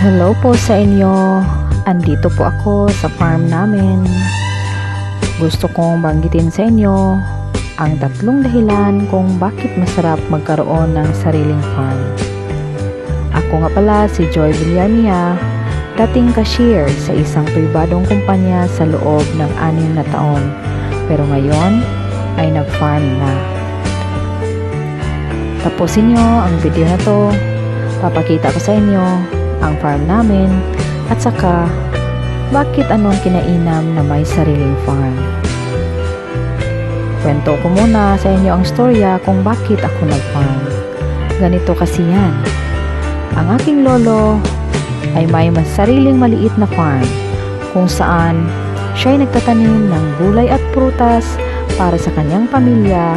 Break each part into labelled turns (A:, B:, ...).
A: Hello po sa inyo. Andito po ako sa farm namin. Gusto kong banggitin sa inyo ang tatlong dahilan kung bakit masarap magkaroon ng sariling farm. Ako nga pala si Joy Villamia, dating cashier sa isang pribadong kumpanya sa loob ng anim na taon. Pero ngayon ay nag-farm na. Tapusin nyo ang video na to. Papakita ko sa inyo ang farm namin at saka bakit anong kinainam na may sariling farm. Kwento ko muna sa inyo ang storya kung bakit ako nag-farm. Ganito kasi yan. Ang aking lolo ay may sariling maliit na farm kung saan siya ay nagtatanim ng gulay at prutas para sa kanyang pamilya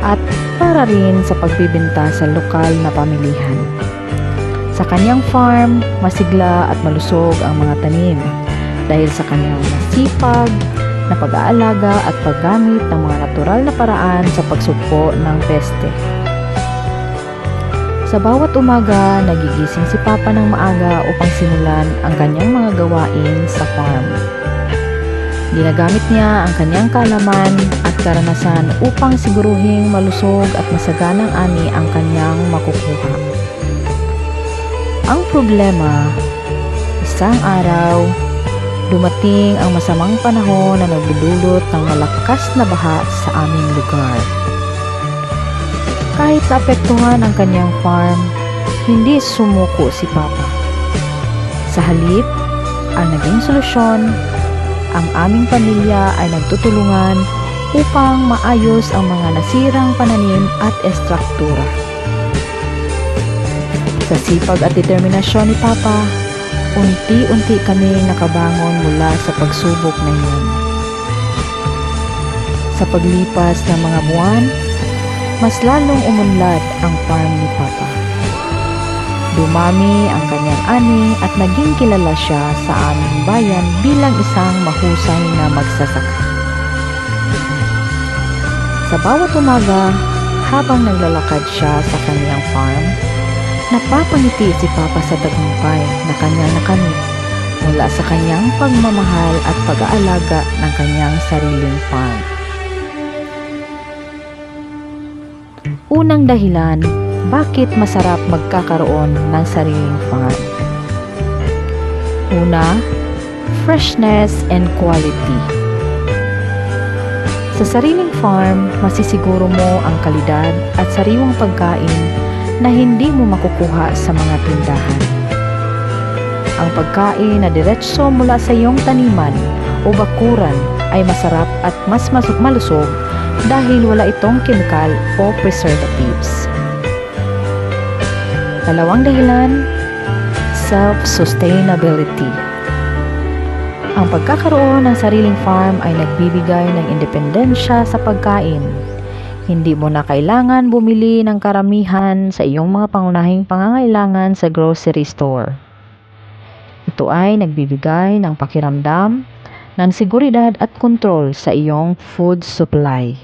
A: at para rin sa pagbibenta sa lokal na pamilihan. Sa kanyang farm, masigla at malusog ang mga tanim dahil sa kanyang masipag na pag-aalaga at paggamit ng mga natural na paraan sa pagsugpo ng peste. Sa bawat umaga, nagigising si Papa ng maaga upang simulan ang kanyang mga gawain sa farm. Ginagamit niya ang kanyang kalaman at karanasan upang siguruhing malusog at masaganang ani ang kanyang makukuha. Ang problema, isang araw, dumating ang masamang panahon na nagdudulot ng malakas na baha sa aming lugar. Kahit naapektuhan ang kanyang farm, hindi sumuko si Papa. Sa halip, ang naging solusyon, ang aming pamilya ay nagtutulungan upang maayos ang mga nasirang pananim at estruktura. Sa sipag at determinasyon ni Papa, unti-unti kami nakabangon mula sa pagsubok na iyon. Sa paglipas ng mga buwan, mas lalong umunlad ang farm ni Papa. Dumami ang kanyang ani at naging kilala siya sa aming bayan bilang isang mahusay na magsasaka. Sa bawat umaga, habang naglalakad siya sa kanyang farm, napapangiti si Papa sa tagumpay na kanyang nakamit mula sa kanyang pagmamahal at pag-aalaga ng kanyang sariling farm. Unang dahilan, bakit masarap magkakaroon ng sariling farm? Una, freshness and quality. Sa sariling farm, masisiguro mo ang kalidad at sariwang pagkain na hindi mo makukuha sa mga tindahan. Ang pagkain na diretso mula sa iyong taniman o bakuran ay masarap at mas malusog dahil wala itong chemical o preservatives. Dalawang dahilan, self-sustainability. Ang pagkakaroon ng sariling farm ay nagbibigay ng independensya sa pagkain. Hindi mo na kailangan bumili ng karamihan sa iyong mga pangunahing pangangailangan sa grocery store. Ito ay nagbibigay ng pakiramdam ng seguridad at kontrol sa iyong food supply.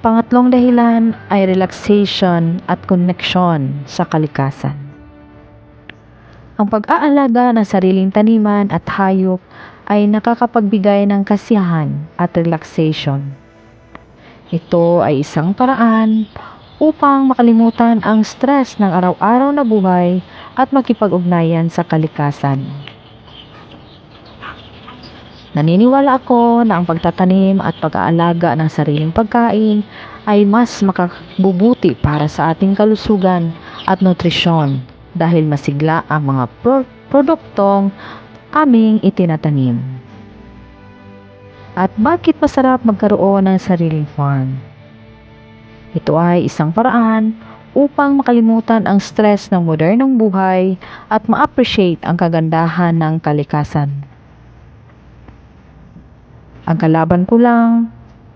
A: Pangatlong dahilan ay relaxation at connection sa kalikasan. Ang pag-aalaga ng sariling taniman at hayop ay nakakapagbigay ng kasiyahan at relaxation. Ito ay isang paraan upang makalimutan ang stress ng araw-araw na buhay at makipag-ugnayan sa kalikasan. Naniniwala ako na ang pagtatanim at pag-aalaga ng sariling pagkain ay mas makabubuti para sa ating kalusugan at nutrisyon dahil masigla ang mga pro- produktong aming itinatanim. At bakit masarap magkaroon ng sariling farm? Ito ay isang paraan upang makalimutan ang stress ng modernong buhay at ma-appreciate ang kagandahan ng kalikasan. Ang kalaban ko lang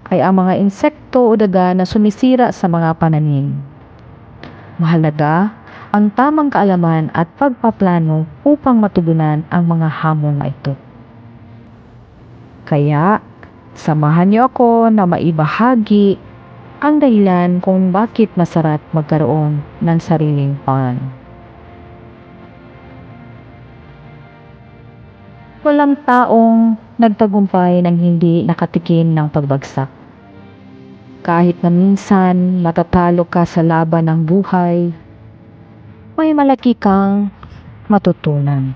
A: ay ang mga insekto o daga na sumisira sa mga pananim. Mahalaga ang tamang kaalaman at pagpaplano upang matugunan ang mga hamon na ito. Kaya, samahan niyo ako na maibahagi ang dahilan kung bakit masarap magkaroon ng sariling pan. Walang taong nagtagumpay ng hindi nakatikim ng pagbagsak. Kahit na minsan matatalo ka sa laban ng buhay, may malaki kang matutunan.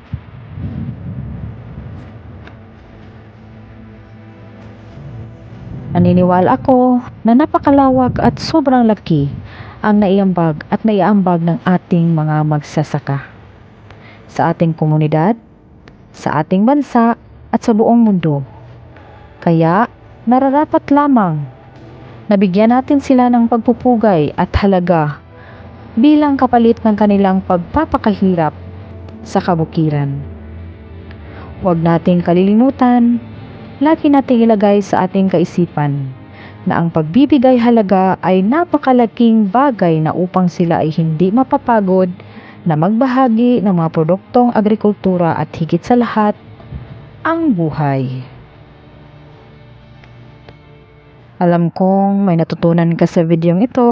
A: Naniniwala ako na napakalawak at sobrang laki ang naiambag at naiambag ng ating mga magsasaka sa ating komunidad, sa ating bansa at sa buong mundo. Kaya nararapat lamang na bigyan natin sila ng pagpupugay at halaga bilang kapalit ng kanilang pagpapakahirap sa kabukiran. Huwag nating kalilimutan, lagi nating ilagay sa ating kaisipan na ang pagbibigay halaga ay napakalaking bagay na upang sila ay hindi mapapagod na magbahagi ng mga produktong agrikultura at higit sa lahat, ang buhay. Alam kong may natutunan ka sa videong ito.